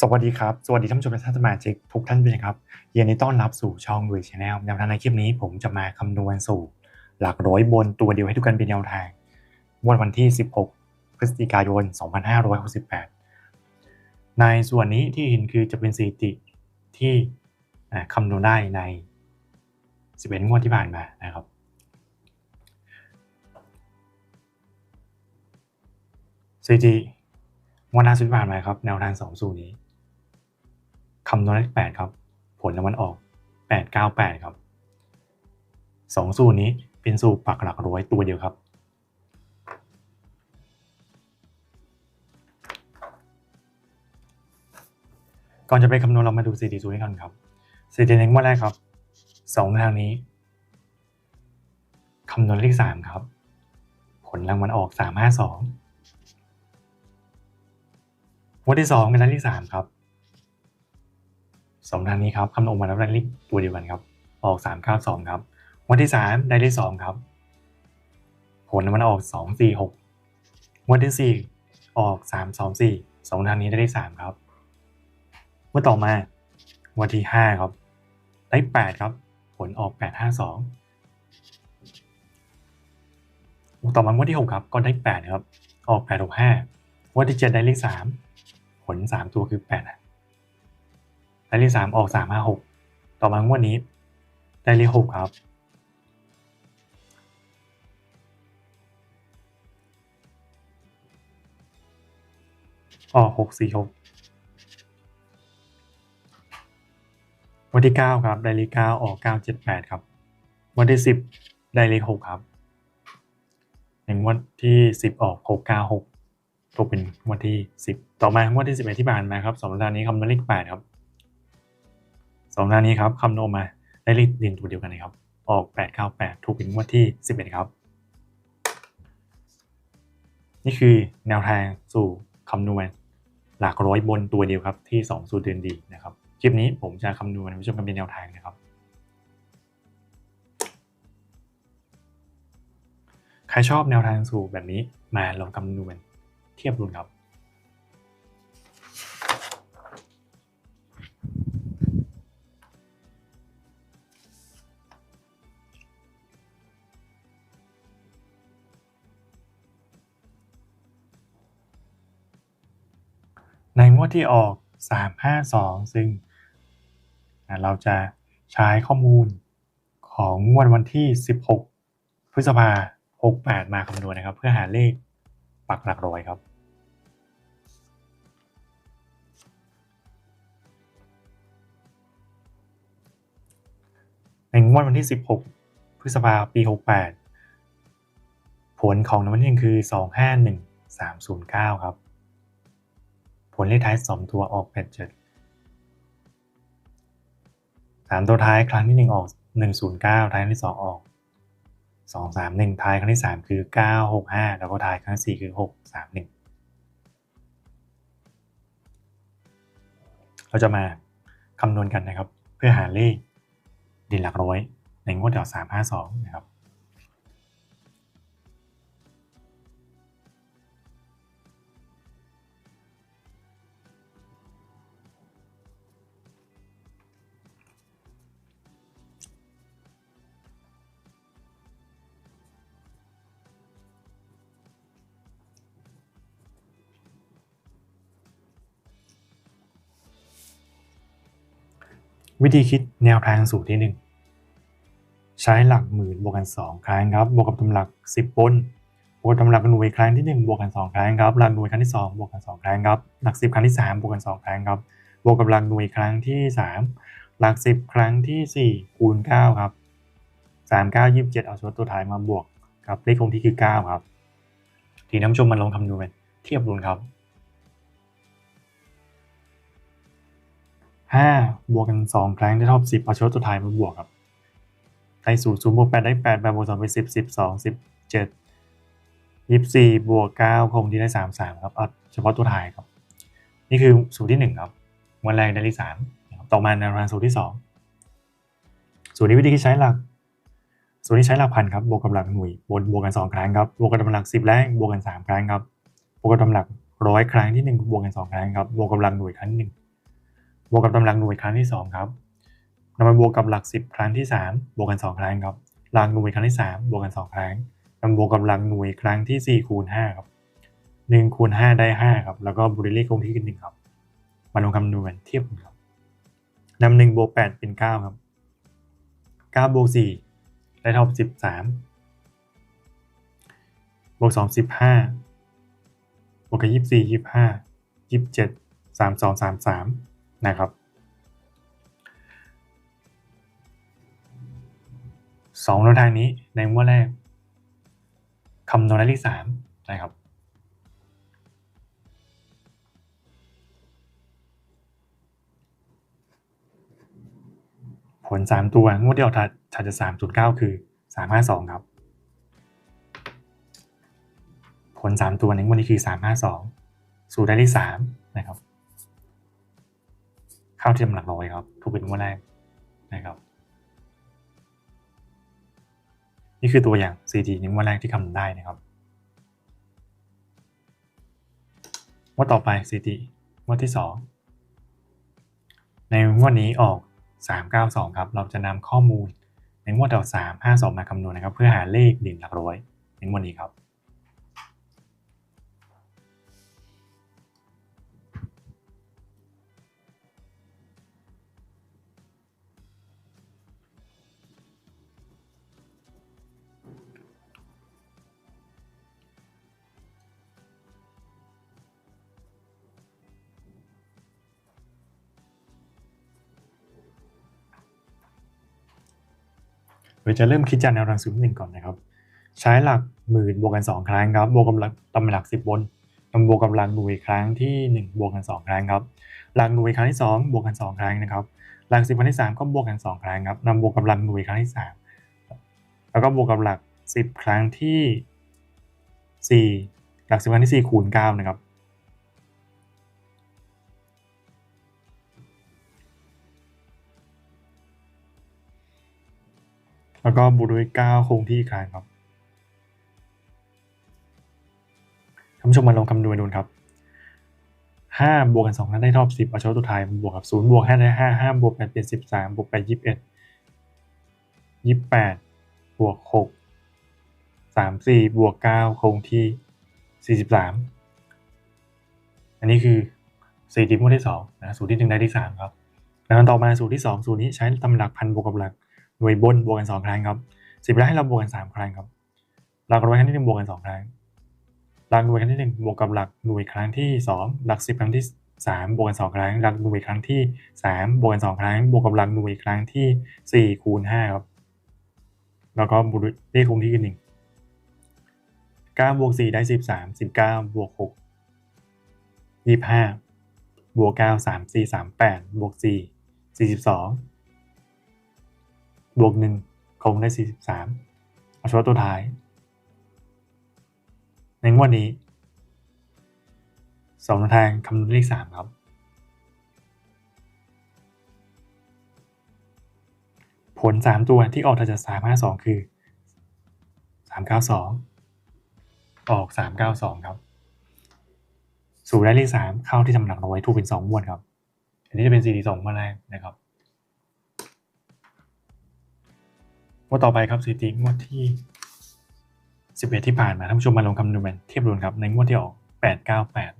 สวัสดีครับ สวัสดีท่านผู้ชมและท่านสมาชิกทุกท่านด้วยครับยินดีต้อนรับสู่ช่องวีชแนลแนวทางในคลิปนี้ผมจะมาคำนวณสู่หลักร้อยบนตัวเดียวให้ทุกคนเป็นแนวทางงวดวันที่ 16 พฤศจิกายน 2568 ในส่วนนี้ที่เห็นคือจะเป็นสถิติที่คำนวณได้ใน 11 งวดที่ผ่านมานะครับสถิติงวดล่าสุดที่ผ่านมาครับแนวทางสองสูตรนี้ คำนวณเลขแปดครับ ผลรางวัลออกแปดเก้าแปดครับสองสูตรนี้เป็นสูตรปักหลักร้อยตัวเดียวครับ ก่อนจะไปคำนวณเรามาดูสถิติสูตรนี้กันครับสถิติในงวดแรกครับสองทางนี้คำนวณเลขสามครับ ผลรางวัลออกสามห้าสองวดที่สองเป็นรายเลขสามครับ สองทางนี้ครับคำนวณมาแล้วได้เลขตัวเดียวกันครับออกสามเก้าสองครับงวดที่สามได้เลขสองครับ ผลมันออกสองสี่หกงวดที่สี่ออกสามสองสี่สองทางนี้ได้เลขสามครับเมื่อต่อมางวดที่ห้าครับได้แปดครับ ผลออกแปดห้าสองต่อมางวดที่หกครับก็ได้แปดครับ ออกแปดหกห้างวดที่เจ็ดได้เลขสามผลสามตัวคือแปด ได้เลขสามออกสามห้าหกต่อมางวดนี้ได้เลขหกครับ ออกหกสี่หกวันที่เก้าครับได้เลขเก้าออกเก้าเจ็ดแปดครับ วันที่สิบได้เลขหกครับอย่างวันที่สิบออกหกเก้าหกตกเป็นวันที่สิบต่อมางวดที่สิบเอ็ดที่ผ่านมาครับสองสัปดาห์นี้คำนวณเลขแปดครับ สองสัปดาห์นี้ครับคำนวณมาได้เลขเด่นตัวเดียวกันเลยครับ ออกแปดเก้าแปดถูกเป็นงวดที่สิบเอ็ดครับ นี่คือแนวทางสู่คำนวณหลักร้อยบนตัวเดียวครับที่ 2 สูตรเดือนดีนะครับ คลิปนี้ผมจะคำนวณให้ผู้ชมกันเป็นแนวทางนะครับ ใครชอบแนวทางสู่แบบนี้มาลองคำนวณเทียบดูครับ วดที่ออก 352 ซึ่งอ่าเราจะใช้ข้อมูลของงวดวันที่ 16 พฤษภา68 มาคำนวณนะครับ เพื่อหาเลขปักหลักร้อยครับ ในงวดวันที่ 16 พฤษภาปี 68 ผลของรางวัลที่หนึ่งคือ 251309 ครับ เลขท้าย 2 ตัวออก 87 3 ตัวท้ายครั้งที่ 1 ออก 109 ท้ายครั้งที่ 2 ออก 231 ท้ายครั้งที่ 3 คือ 965 แล้วก็ท้ายครั้งที่ 4 คือ 631 เราจะมาคำนวณกันนะครับ เพื่อหาเลขด่นหลักร้อยในงวดเดียว352 นะครับ วิธีคิดแนวทางสูตรที่ 1 ใช้หลักหมื่นบวกกัน 2 ครั้งครับ บวกกับตำหลัก 10บนบวกกับตำหลักหน่วยครั้งที่ 1 บวกกัน 2 ครั้งครับหลักหน่วยครั้งที่ 2 บวกกัน 2 ครั้งครับ หลัก 10 ครั้งที่ 3 บวกกัน 2 ครั้งครับ บวกกับหลักหน่วยครั้งที่ 3 หลัก 10 ครั้งที่ 4 คูณ 9 ครับ 3 9 27 เอาส่วนตัวท้ายมาบวกครับเลขคงที่คือ 9 ครับ ทีนี้ท่านผู้ชมมาลองคำนวณเทียบดูครับ ห้าบวกกันสองครั้งได้เท่าสิบเอาชดตัวท้ายมาบวกครับได้ศูนย์ศูนย์บวกแปดได้แปดแปดบวกสองเป็นสิบสิบสองสิบเจ็ดยี่สิบสี่บวกเก้าคงที่ได้สามสามครับเอาเฉพาะตัวท้ายครับ นี่คือสูตรที่หนึ่งครับวันแรกได้เลขสามต่อมาในรางสูตรที่สองสูตรนี้วิธีใช้หลัก สูตรนี้ใช้หลักพันครับบวกกับหลักหน่วยบวกบวกกันสองครั้งครับบวกกับกำลังสิบแรกบวกกันสามครั้งครับบวกกับกำลังร้อยครั้งที่หนึ่งบวกกันสองครั้งครับบวกกับกำลังหน่วยครั้งหนึ่ง บวกกับตำลังหน่วยครั้งที่ 2 ครับนำมาบวกกับหลัก 10 ครั้งที่ 3 บวกกัน 2 ครั้งครับลักหน่วยครั้งที่ 3 บวกกัน 2 ครั้งนำบวกกับหลักหน่วยครั้งที่ 4 คูณ 5 ครับ1คูณ 5 ได้ 5 ครับ แล้วก็บริเลขคงที่กัน1ครับ มาลงคำนวณเทียบกันครับนำ1บวก8เป็น 9 ครับ9บวก4ได้เท่ากับ13บวก2 15บวกกับ24 25 27 32 33 นะครับสองแนวทางนี้ในงวดแรกคำนวณได้ที่สามนะครับผลสามตัว งวดที่ออกถัดจากสามจุดเก้าคือสามห้าสองครับ ผลสามตัวในงวดนี้คือสามห้าสองสูตรได้ที่สามนะครับ ข้าเทียมหลักร้อยครับถูกเป็นงวดแรกนะครับ นี่คือตัวอย่าง CT ในงวดแรกที่คำนวณได้นะครับงวดต่อไป CT งวดที่สองในงวดนี้ออก 392 ครับ เราจะนำข้อมูลในงวดเดา3 5 2 มาคำนวณนะครับ เพื่อหาเลขเด่นหลักร้อยในงวดนี้ครับ โดยจะเริ่มคิดจากแนวทางสูตรหนึ่งก่อนนะครับ ใช้หลักหมื่นบวกกัน 2 ครั้งครับบวกกับหลักตำแหน่งหลัก 10บนนำบวกกับหลักหน่วยครั้งที่ 1 บวกกัน 2 ครั้งครับหลักหน่วยครั้งที่ 2 บวกกัน 2 ครั้งนะครับหลัก10ครั้งที่ 3 ก็บวกกัน 2 ครั้งครับนำบวกกับหลักหน่วยครั้งที่ 3 แล้วก็บวกกับหลัก 10 ครั้งที่ 4 หลัก10ครั้งที่ 4 คูณ9นะครับ แล้วก็บวกด้วย9คงที่ครั้งครับท่านผู้ชมมาลองคำนวณดูครับ5บวกกัน2นั้นได้เท่า10เอาเฉพาะตัวท้ายบวกกับ0บวก5ได้5 5บวก8เป็น13บวก8 21 28บวก6 34บวก9คงที่ 43 อันนี้คือ4ที่หมวดที่2นะสูตรที่ 1 ได้ที่ 3 ครับ แล้วต่อมาสูตรที่ 2 สูตรนี้ใช้ตำหลักพันบวกกับหลัก หน่วยบนบวกกัน2ครั้งครับ10แล้วให้เราบวกกัน3ครั้งครับหลักร้อยครั้งที่1บวกกัน2ครั้งหลักหน่วยครั้งที่1บวกกับหลักหน่วยครั้งที่2หลัก10ครั้งที่3บวกกัน2ครั้ง หลักหน่วยครั้งที่3บวกกัน2ครั้ง บวกกับหลักหน่วยครั้งที่4คูณ5ครับแล้วก็บวกด้วยเลขคงที่คือ1 9บวก4ได้13 19บเก้าบวก6 25บวก9 3 4 38บวก4 42บสอง บวก1คงได้ 43 เอาเฉพาะตัวท้าย ในงวดนี้สองทางคำนวณเลขสามครับ ผลสามตัวที่ออกจากสามห้าสองคือสามเก้าสองออกสามเก้าสองครับ สูตรได้เลขสามเข้าที่ทำหนักเอาไว้ถูกเป็นสองมวดครับ อันนี้จะเป็นสี่สองมาแรกนะครับ งวดต่อไปครับสถิติงวดที่11ที่ผ่านมาท่านผู้ชมมาลงคำนวณเทียบรวมครับในงวดที่ออก898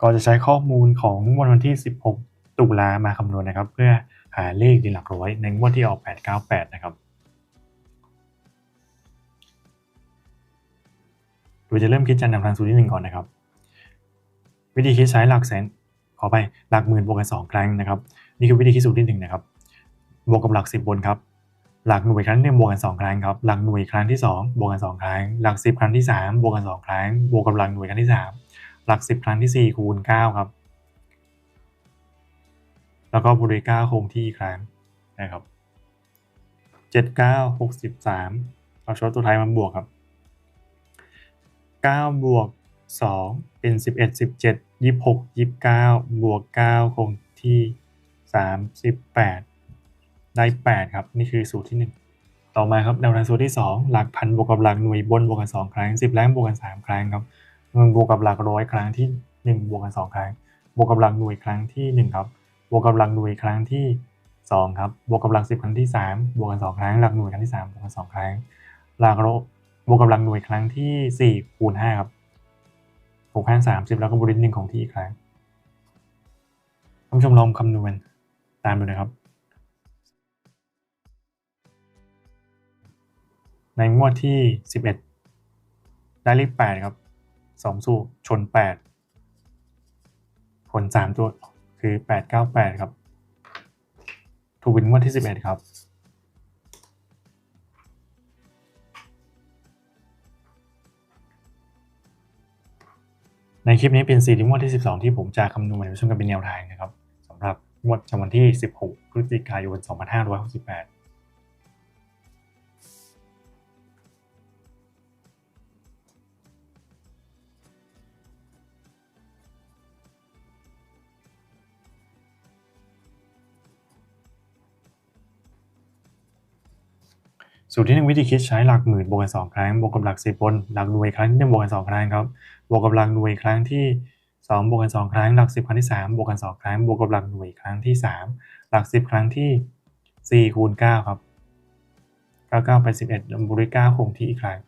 ก็จะใช้ข้อมูลของวันวันที่ 16 ตุลามาคำนวณนะครับ เพื่อหาเลขในหลักร้อยในงวดที่ออก 898 นะครับ โดยจะเริ่มคิดจากแนวทางสูตรที่หนึ่งก่อนนะครับ วิธีคิดใช้หลักแสนขอไปหลักหมื่นบวกกัน2ครั้งนะครับ นี่คือวิธีคิดสูตรที่หนึ่งนะครับ บวกกับหลัก 10 บนครับหลักหน่วยครั้งที่หนึ่งบวกกัน2ครั้งครับหลักหน่วยครั้งที่ 2 บวกกัน 2 ครั้ง หลัก 10 ครั้งที่ 3 บวกกัน 2 ครั้ง บวกกับหลักหน่วยครั้งที่ 3 หลัก 10 ครั้งที่ 4 คูณ 9 ครับ แล้วก็บวกด้วย9คงที่อีกครั้งนะครับเจ็ดเก้าหกสิบสามเอาช็อตตัวท้ายมาบวกครับเก้าบวกสองเป็นสิบเอ็ดสิบเจ็ดยี่สิบหกยี่สิบเก้าบวกเก้าคงที่สามสิบแปดได้แปดครับ นี่คือสูตรที่หนึ่งต่อมาครับแนวทางสูตรที่สองหลักพันบวกกับหลักหน่วยบนบวกกันสองครั้งสิบแรงบวกกันสามครั้งครับ บวกกับหลักร้อยครั้งที่หนึ่งบวกกันสองครั้ง บวกกับหลักหน่วยครั้งที่หนึ่งครับ บวกกับหลักหน่วยครั้งที่สองครับ บวกกับหลักสิบครั้งที่สามบวกกันสองครั้ง หลักหน่วยครั้งที่สามบวกกันสองครั้ง หลักลบบวกกับหลักหน่วยครั้งที่สี่คูณห้าครับหกห้าสามสิบแล้วก็บริหนึ่งของที่อีกครั้งท่านผู้ชมลองคำนวณตามดูนะครับ ในงวดที่สิบเอ็ดได้เลขแปดครับ สองสู้ชนแปดผลสามตัวคือแปดเก้าแปดครับ ถูกเป็นงวดที่สิบเอ็ดครับในคลิปนี้เป็นซีรีส์งวดที่ 12 ที่ผมจะคำนวณในช่วงกันเป็นแนวทางนะครับสำหรับงวดจำวันที่ 16 พฤศจิกายน 2568 สูตรที่หนึ่งวิธีคิดใช้หลักหมื่นบวกกันสองครั้งบวกกับหลักสิบบนหลักหน่วยครั้งที่หนึ่งบวกกันสองครั้งครับบวกกับหลักหน่วยครั้งที่สองบวกกันสองครั้งหลักสิบครั้งที่สามบวกกันสองครั้งบวกกับหลักหน่วยครั้งที่สามหลักสิบครั้งที่สี่คูณเก้าครับเก้าเก้าไปสิบเอ็ดบวกด้วยเก้าคงที่อีกครั้ง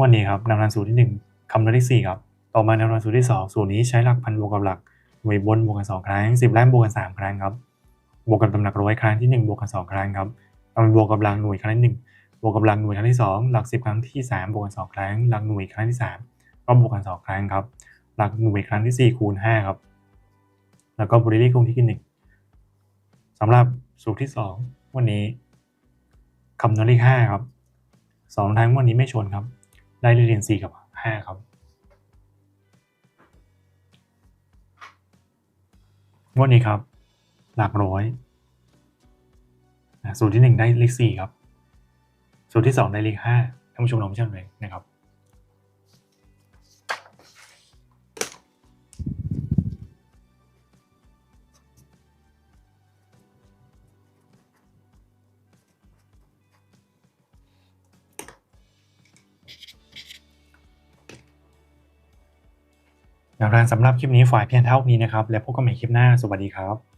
วันนี้ครับนำทางสูตรที่หนึ่งคำนวณที่สี่ครับต่อมานวทางสูตรที่สองสูตรนี้ใช้หลักพันบวกกับหลักหน่วยบนบวกกันสองครั้งสิบแรกบวกกันสามครั้งครับบวกกับตำหนักร้อยครั้งที่หนึ่งบวกกันสองครั้งครับเอามาบวกกับหลักหน่วยครั้งที่หนึ่ง บวกกับหลักหน่วยครั้งที่ 2 หลัก 10 ครั้งที่ 3 บวกกัน2ครั้ง หลักหน่วยครั้งที่ 3 ก็บวกกัน 2 ครั้งครับ หลักหน่วยครั้งที่ 4 คูณ 5 ครับ แล้วก็บริลีคงที่ 1สำหรับสูตรที่ 2 วันนี้คำนวณเลข5ครับสองทางวันนี้ไม่ชนครับ ได้เลขเรียน 4 กับ 5 ครับวดนี้ครับ หลักร้อย สูตรที่ 1 ได้เลข4ครับ สูตรที่2ได้เลข5ท่านผู้ชมลองเชื่อมเลยนะครับแนวทางสำหรับคลิปนี้ฝ่ายเพียงเท่านี้นะครับ และพบกันใหม่คลิปหน้า สวัสดีครับ